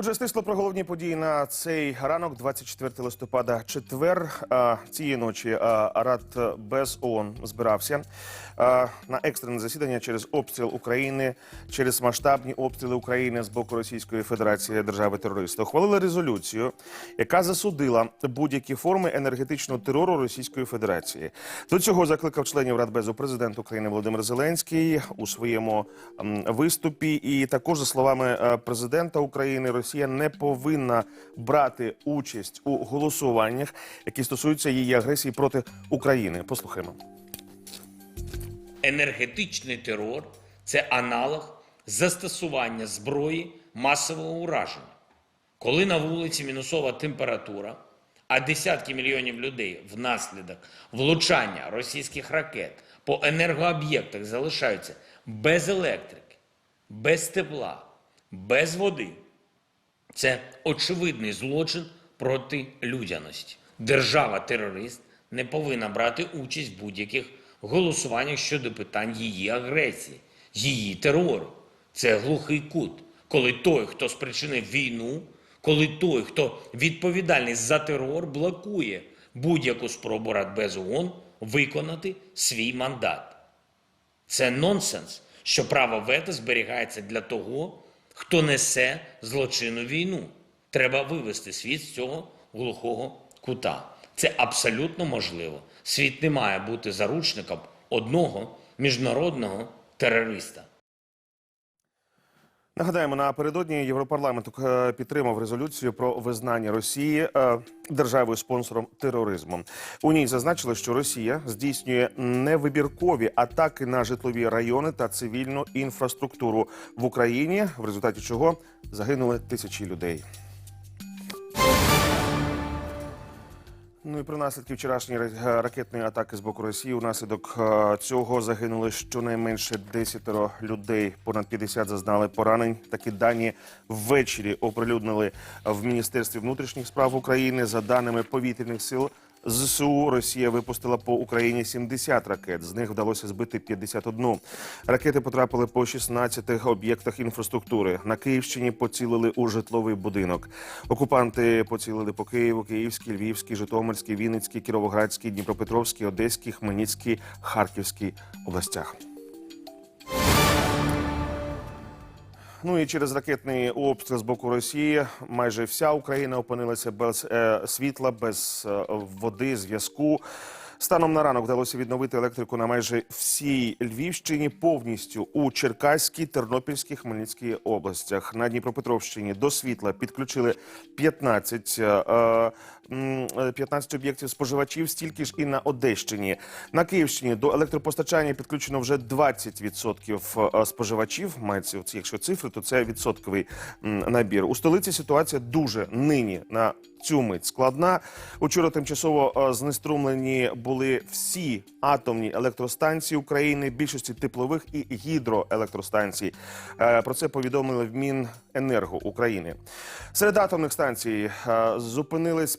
Отже, стисло про головні події на цей ранок, 24 листопада, четвер. Цієї ночі Рад без ООН збирався на екстрене засідання через обстріл України, через масштабні обстріли України з боку Російської Федерації держави терориста. Ухвалили резолюцію, яка засудила будь-які форми енергетичного терору Російської Федерації. До цього закликав членів Радбезу президент України Володимир Зеленський у своєму виступі. І також за словами е, президента України, Росія не повинна брати участь у голосуваннях, які стосуються її агресії проти України. Послухаємо. Енергетичний терор це аналог застосування зброї масового ураження. Коли на вулиці мінусова температура, а десятки мільйонів людей внаслідок влучання російських ракет по енергооб'єктах залишаються без електрики, без тепла, без води. Це очевидний злочин проти людяності. Держава-терорист не повинна брати участь в будь-яких голосуваннях щодо питань її агресії, її терору. Це глухий кут, коли той, хто спричинив війну, коли той, хто відповідальний за терор, блокує будь-яку спробу Радбезу ООН виконати свій мандат. Це нонсенс, що право вето зберігається для того, хто несе злочинну війну. Треба вивести світ з цього глухого кута. Це абсолютно можливо. Світ не має бути заручником одного міжнародного терориста. Нагадаємо, напередодні Європарламент е, підтримав резолюцію про визнання Росії е, державою спонсором тероризму. У ній зазначили, що Росія здійснює невибіркові атаки на житлові райони та цивільну інфраструктуру в Україні, в результаті чого загинули тисячі людей. Ну і про наслідки вчорашньої ракетної атаки з боку Росії. Унаслідок е, цього загинули щонайменше 10 людей. Понад 50 зазнали поранень. Такі дані ввечері оприлюднили в Міністерстві внутрішніх справ України. За даними повітряних сил ЗСУ, Росія випустила по Україні 70 ракет. З них вдалося збити 51. Ракети потрапили по 16 об'єктах інфраструктури. На Київщині поцілили у житловий будинок. Окупанти поцілили по Києву, Київській, Львівській, Житомирській, Вінницькій, Кіровоградській, Дніпропетровській, Одеській, Хмельницькій, Харківській областях. Ну і через ракетний обстріл з боку Росії майже вся Україна опинилася без е, світла, без е, води, зв'язку. Станом на ранок вдалося відновити електрику на майже всій Львівщині, повністю у Черкаській, Тернопільській, Хмельницькій областях. На Дніпропетровщині до світла підключили 15, е, е, 15 об'єктів споживачів, стільки ж і на Одещині. На Київщині до електропостачання підключено вже 20% е, споживачів. Мається якщо цифри, то це відсотковий набір. У столиці ситуація дуже нині на цю мить складна. Учора тимчасово е, знеструмлені були всі атомні електростанції України, більшості теплових і гідроелектростанцій. Е, Про це повідомили в Міненерго України. Серед атомних станцій зупинились е, зупинились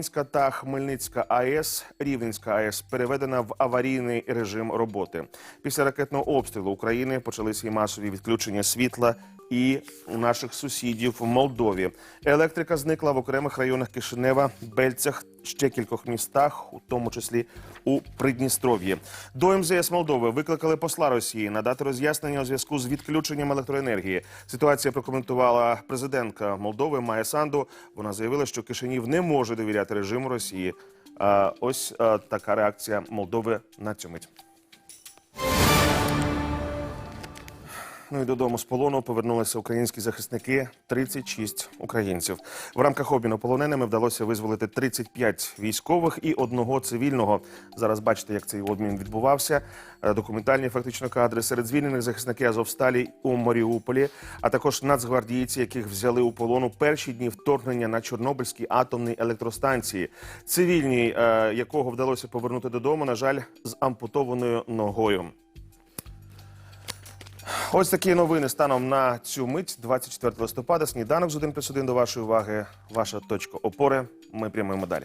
Південноукраїнська та Хмельницька АЕС. Рівненська АЕС переведена в аварійний режим роботи. Після ракетного обстрілу України почалися і масові відключення світла і у наших сусідів в Молдові. Електрика зникла в окремих районах Кишинева, Бельцях, ще кількох містах, у тому числі у Придністров'ї. До МЗС Молдови викликали посла Росії надати роз'яснення у зв'язку з відключенням електроенергії. Ситуація прокоментувала президентка Молдови Майя Санду. Вона заявила, що Кишинів не може довіряти режиму Росії. Ось така реакція Молдови на цю мить. Ну і додому з полону повернулися українські захисники. 36 українців. В рамках обміну полоненими вдалося визволити 35 військових і одного цивільного. Зараз бачите, як цей обмін відбувався. Е, Документальні фактично кадри серед звільнених захисники Азовсталі у Маріуполі, а також нацгвардійці, яких взяли у полон у перші дні вторгнення на Чорнобильській атомній електростанції. Цивільній, е, якого вдалося повернути додому, на жаль, з ампутованою ногою. Ось такі новини станом на цю мить, 24 листопада. Сніданок з 1 плюс 1 до вашої уваги. Ваша точка опори. Ми прямуємо далі.